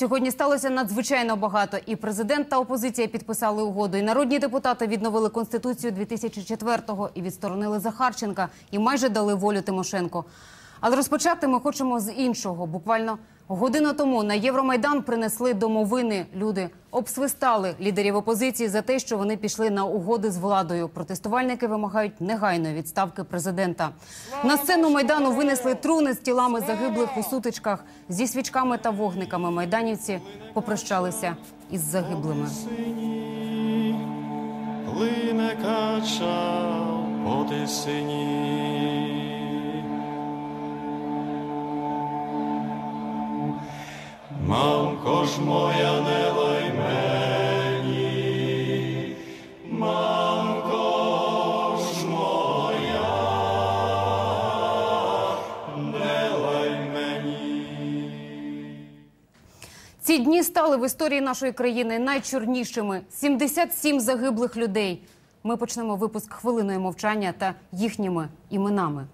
Сьогодні сталося надзвичайно багато. І президент та опозиція підписали угоду. І народні депутати відновили конституцію 2004-го і відсторонили Захарченка, і майже дали волю Тимошенко. Але розпочати ми хочемо з іншого. Буквально годину тому на Євромайдан принесли домовини. Люди обсвистали лідерів опозиції за те, що вони пішли на угоди з владою. Протестувальники вимагають негайної відставки президента. На сцену майдану винесли труни з тілами загиблих у сутичках. Зі свічками та вогниками майданівці попрощалися із загиблими. Плине кача по тисині. Мамко моя не лай мені, мамко ж моя, не лай. Ці дні стали в історії нашої країни найчорнішими. 77 загиблих людей. Ми почнемо випуск хвилиною мовчання та їхніми іменами.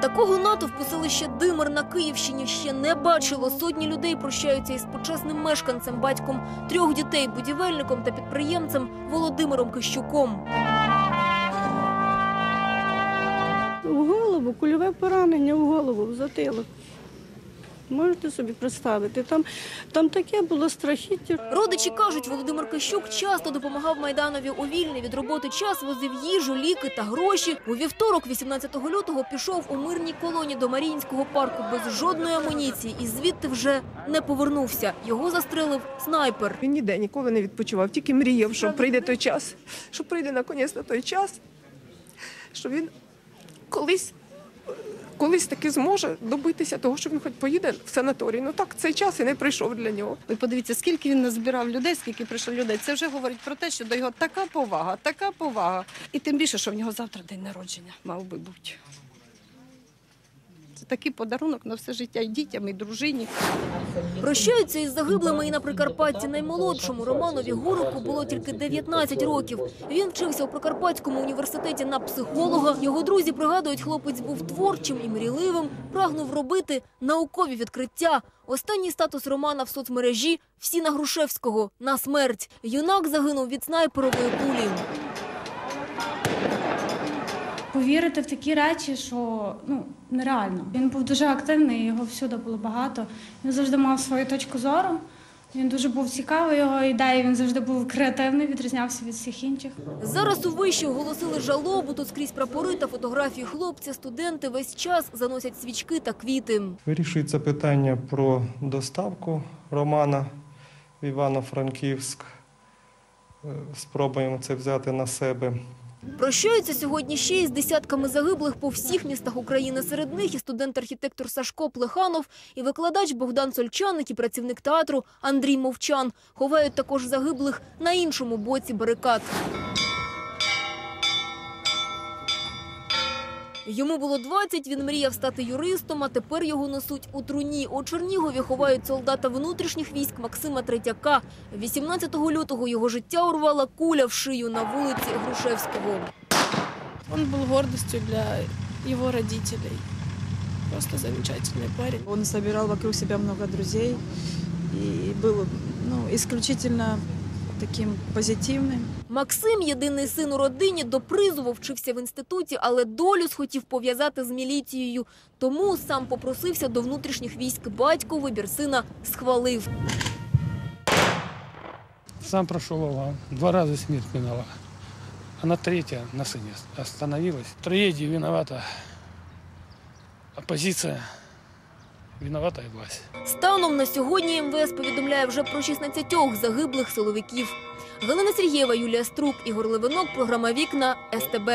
Такого натовпу селище Димир на Київщині ще не бачило. Сотні людей прощаються із почесним мешканцем, батьком трьох дітей, будівельником та підприємцем Володимиром Кищуком. В голову, кульове поранення в голову, в затилок. Можете собі представити, там, там таке було страхіття. Родичі кажуть, Володимир Кищук часто допомагав Майданові у вільний від роботи час, возив їжу, ліки та гроші. У вівторок, 18 лютого, пішов у мирній колоні до Маріїнського парку без жодної амуніції і звідти вже не повернувся. Його застрелив снайпер. Він ніде ніколи не відпочивав, тільки мріяв, що прийде той час, що прийде наконець на той час, що він колись, колись таки зможе добитися того, що він хоч поїде в санаторій. Ну так цей час і не прийшов для нього. Ви подивіться, скільки він назбирав людей, скільки прийшло людей. Це вже говорить про те, що до його така повага, така повага. І тим більше, що в нього завтра день народження мав би бути. Це такий подарунок на все життя і дітям, і дружині. Прощаються із загиблими і на Прикарпатті наймолодшому Романові Гурику було тільки 19 років. Він вчився у Прикарпатському університеті на психолога. Його друзі пригадують, хлопець був творчим і мрійливим, прагнув робити наукові відкриття. Останній статус Романа в соцмережі всі на Грушевського на смерть. Юнак загинув від снайперової кулі. Повірити в такі речі, що ну нереально. Він був дуже активний, його всюди було багато. Він завжди мав свою точку зору. Він дуже був цікавий його ідеї. Він завжди був креативний, відрізнявся від всіх інших. Зараз у виші оголосили жалобу. Тут скрізь прапори та фотографії хлопця. Студенти весь час заносять свічки та квіти. Вирішується питання про доставку Романа в Івано-Франківськ. Е, Спробуємо це взяти на себе. Прощаються сьогодні ще із десятками загиблих по всіх містах України. Серед них і студент-архітектор Сашко Плеханов, і викладач Богдан Сольчаник, і працівник театру Андрій Мовчан. Ховають також загиблих на іншому боці барикад. Йому було 20, він мріяв стати юристом, а тепер його несуть у труні. У Чернігові ховають солдата внутрішніх військ Максима Третяка. 18 лютого його життя урвала куля в шию на вулиці Грушевського. Он был гордостью для его родителей. Просто замечательный парень. Он собирал вокруг себя много друзей и был ну, исключительно таким позитивным. Максим, єдиний син у родині, до призову вчився в інституті, але долю схотів пов'язати з міліцією. Тому сам попросився до внутрішніх військ. Батько вибір сина схвалив. Сам прошел ОВА. Два раза смерть минула. Она третья на сыне остановилась. В трагедии виновата оппозиция, виновата и власть. Станом на сьогодні МВС повідомляє вже про 16 загиблих силовиків. Галина Сергієва, Юлія Струк, Ігор Левинок, програма «Вікна», СТБ.